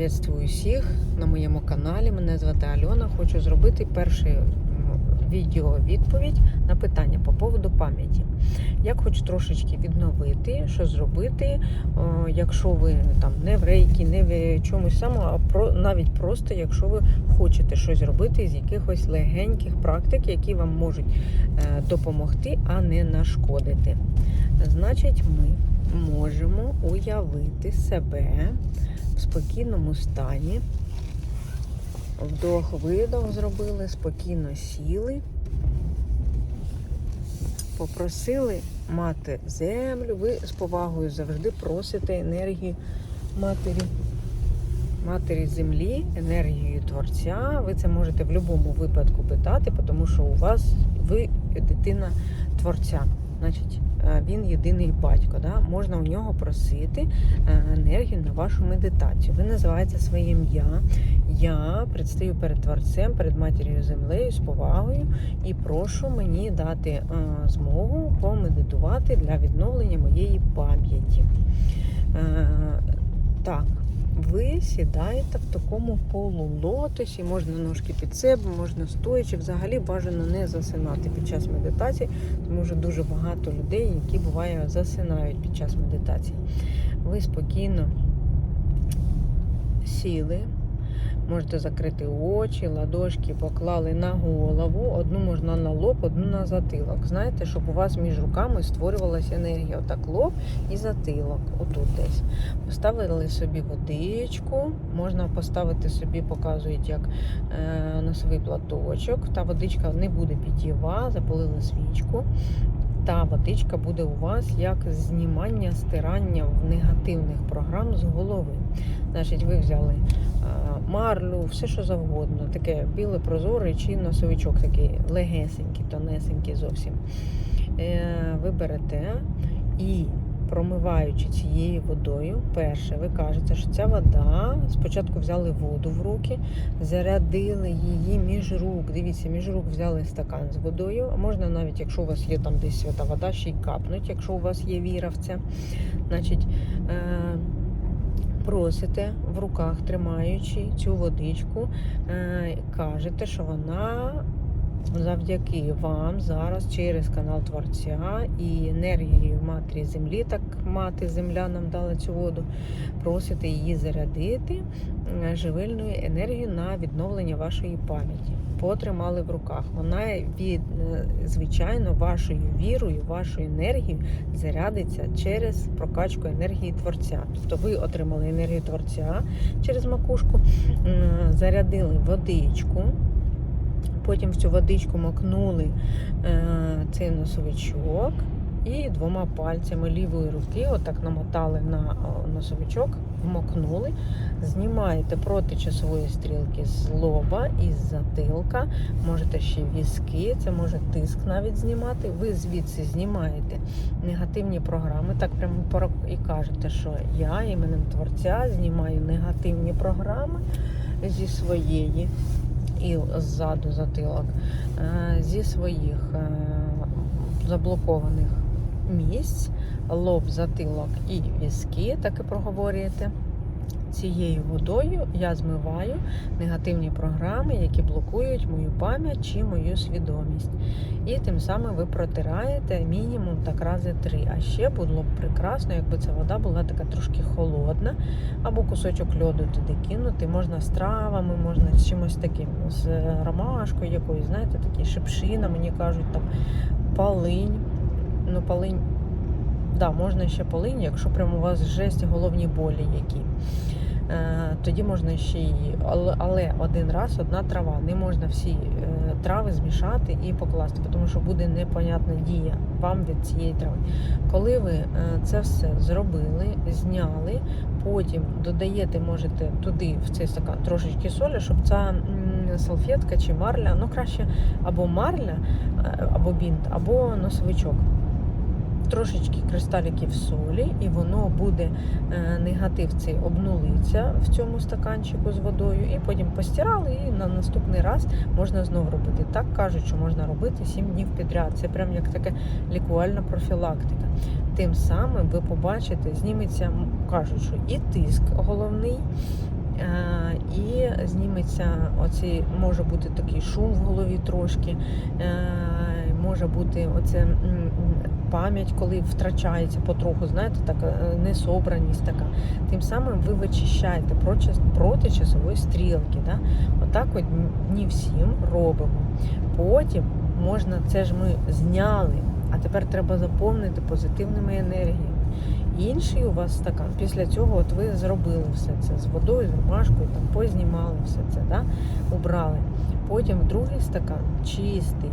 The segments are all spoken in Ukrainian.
Приветствую всіх на моєму каналі. Мене звати Альона. Хочу зробити перше відео відповідь на питання по поводу пам'яті. Як хочу трошечки відновити, що зробити, якщо ви там не в рейкі, не в чомусь самому, а про навіть просто якщо ви хочете щось робити з якихось легеньких практик, які вам можуть е, допомогти, а не нашкодити. Значить, ми можемо уявити себе спокійному стані. Вдох-видох зробили, спокійно сіли, попросили мати землю. Ви з повагою завжди просите енергію матері, матері землі, енергію Творця. Ви це можете в будь-якому випадку питати, тому що у вас ви дитина Творця. Значить, він єдиний батько. Да? Можна у нього просити е, енергію на вашу медитацію. Ви називаєте своє ім'я. Я предстаю перед творцем, перед матір'ю землею з повагою і прошу мені дати е, змогу помедитувати для відновлення моєї пам'яті. Е, Так, ви сідаєте в такому полулотосі, можна ножки під себе, можна стоячи. Взагалі бажано не засинати під час медитації, тому що дуже багато людей, які буває засинають під час медитації. Ви спокійно сіли, можете закрити очі, ладошки поклали на голову, одну можна на лоб, одну на затилок. Знаєте, щоб у вас між руками створювалася енергія. Отак лоб і затилок, отут десь. Поставили собі водичку, можна поставити собі, показують як е, носовий платочок. Та водичка не буде питєва, запалили свічку. Та водичка буде у вас як знімання, стирання в негативних програм з голови. Значить, ви взяли марлю, все що завгодно, таке біле прозоре чи носовичок такий легесенький, тонесенький зовсім. Е, Ви берете і промиваючи цією водою, перше, ви кажете, що ця вода спочатку взяли воду в руки, зарядили її між рук. Дивіться, між рук взяли стакан з водою. А можна навіть, якщо у вас є там десь свята вода, ще й капнуть, якщо у вас є віра в це. Значить, е- просите в руках, тримаючи цю водичку, е- кажете, що вона завдяки вам зараз через канал Творця і енергією матері землі, так мати земля нам дала цю воду, просите її зарядити е, живильною енергією на відновлення вашої пам'яті. Потримали в руках. Вона від е, звичайно вашою вірою, вашою енергією зарядиться через прокачку енергії творця. Тобто ви отримали енергію творця через макушку, зарядили водичку. Потім в цю водичку макнули е, цей носовичок і двома пальцями лівої руки, отак намотали на носовичок, вмокнули, знімаєте проти часової стрілки з лоба і з затилка. Можете ще візки, це може тиск навіть знімати. Ви звідси знімаєте негативні програми. Так прямо і кажете, що я іменем Творця знімаю негативні програми зі своєї і ззаду затилок е, зі своїх е, заблокованих місць, лоб, затилок і візки, так і проговорюєте. Цією водою я змиваю негативні програми, які блокують мою пам'ять чи мою свідомість. І тим самим ви протираєте мінімум так рази три. А ще було б прекрасно, якби ця вода була така трошки холодна, або кусочок льоду туди кинути. Можна з травами, можна з чимось таким, з ромашкою якоюсь, знаєте, такі шипшина, мені кажуть, там полинь. Ну, полинь, да, можна ще полинь, якщо прямо у вас жесть головні болі які. Е, Тоді можна ще її, але, один раз одна трава. Не можна всі е, трави змішати і покласти, тому що буде непонятна дія вам від цієї трави. Коли ви е, це все зробили, зняли, потім додаєте, можете туди в цей стакан трошечки солі, щоб ця салфетка чи марля, ну краще або марля, або бінт, або носовичок. Трошечки кристаліків солі, і воно буде е, негатив цей обнулиться в цьому стаканчику з водою, і потім постирали, і на наступний раз можна знову робити. Так кажуть, що можна робити 7 днів підряд. Це прям як така лікувальна профілактика. Тим самим ви побачите, зніметься, кажуть, що і тиск головний, Е, І зніметься оцей, може бути такий шум в голові трошки, е, може бути оце пам'ять, коли втрачається потроху, знаєте, така е, несобраність така. Тим самим ви вичищаєте проти, часової стрілки. Да? Отак от днів сім робимо. Потім можна, це ж ми зняли, а тепер треба заповнити позитивними енергіями. Інший у вас стакан. Після цього от ви зробили все це з водою, з ромашкою, там познімали все це, да? убрали. Потім другий стакан чистий,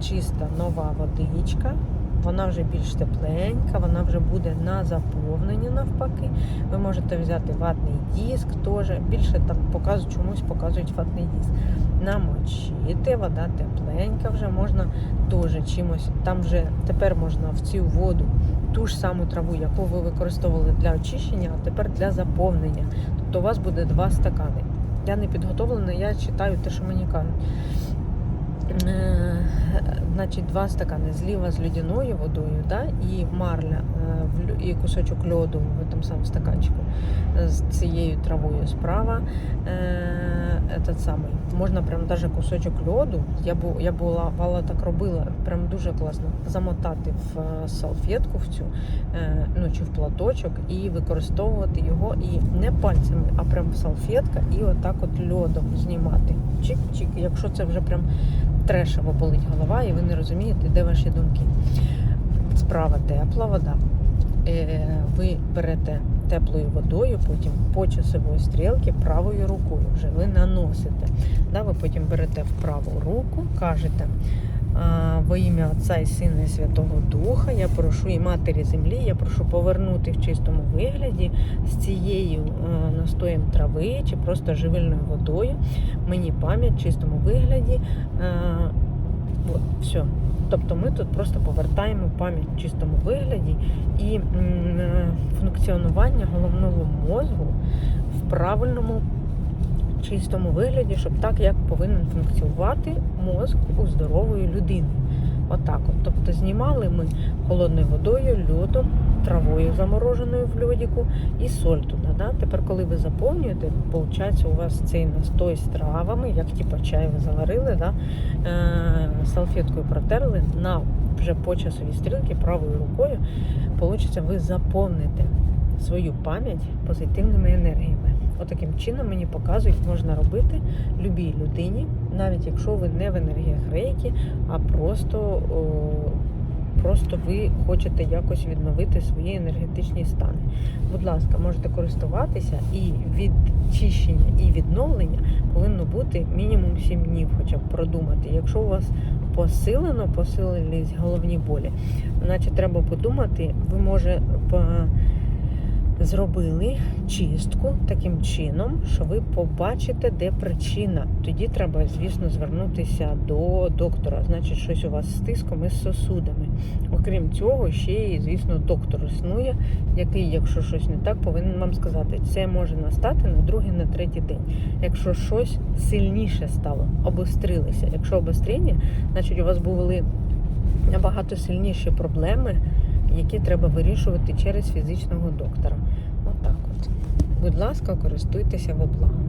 чиста нова водичка. Вона вже більш тепленька, вона вже буде на заповнення навпаки. Ви можете взяти ватний диск теж. Більше там показують, чомусь показують ватний диск. Намочити, вода тепленька вже можна теж чимось. Там вже тепер можна в цю воду ту ж саму траву, яку ви використовували для очищення, а тепер для заповнення. Тобто у вас буде два стакани. Я не підготовлена, я читаю те, що мені кажуть. Е, Значить, два стакани зліва з льодяною водою, да, і марля, е, і кусочок льоду в тому самому стаканчику е, з цією травою справа. Этот самий. Можна прям даже кусочок льоду. Я бу, я була Вала так робила, прям дуже класно. Замотати в салфетку в цю, ну чи в платочок, і використовувати його і не пальцями, а прям в салфетка, і отак от льодом знімати. Чик-чик, якщо це вже прям трешево болить голова, і ви не розумієте, де ваші думки. Справа тепла вода. Е, Ви берете теплою водою, потім по часової стрілки правою рукою вже ви наносите. Ви потім берете в праву руку, кажете. «А, Во ім'я Отця і Сина і Святого Духа я прошу і Матері Землі, я прошу повернути в чистому вигляді з цією е, настоєм трави чи просто живильною водою мені пам'ять в чистому вигляді. Е, От, все. Тобто ми тут просто повертаємо пам'ять в чистому вигляді і е, функціонування головного мозку в правильному чистому вигляді, щоб так, як повинен функціонувати мозк у здорової людини. Отак от. Тобто знімали ми холодною водою, льодом, травою замороженою в льодіку і соль туди. Да? Тепер, коли ви заповнюєте, виходить, у вас цей настой з травами, як типа чай ви заварили, да? е- салфеткою протерли на вже по часовій стрілці правою рукою, виходить, ви заповните свою пам'ять позитивними енергіями. Отаким чином мені показують, можна робити любій людині, навіть якщо ви не в енергіях рейки, а просто, просто ви хочете якось відновити свої енергетичні стани. Будь ласка, можете користуватися і відчищення, і відновлення повинно бути мінімум 7 днів, хоча б продумати. Якщо у вас посилено, посилились головні болі, значить треба подумати, ви може по- зробили чистку таким чином, що ви побачите, де причина. Тоді треба, звісно, звернутися до доктора. Значить, щось у вас з тиском і з сосудами. Окрім цього, ще й, звісно, доктор існує, який, якщо щось не так, повинен вам сказати. Це може настати на другий, на третій день. Якщо щось сильніше стало, обострилося. Якщо обострення, значить у вас були набагато сильніші проблеми які треба вирішувати через фізичного доктора. Отак от. Будь ласка, користуйтеся в облагу.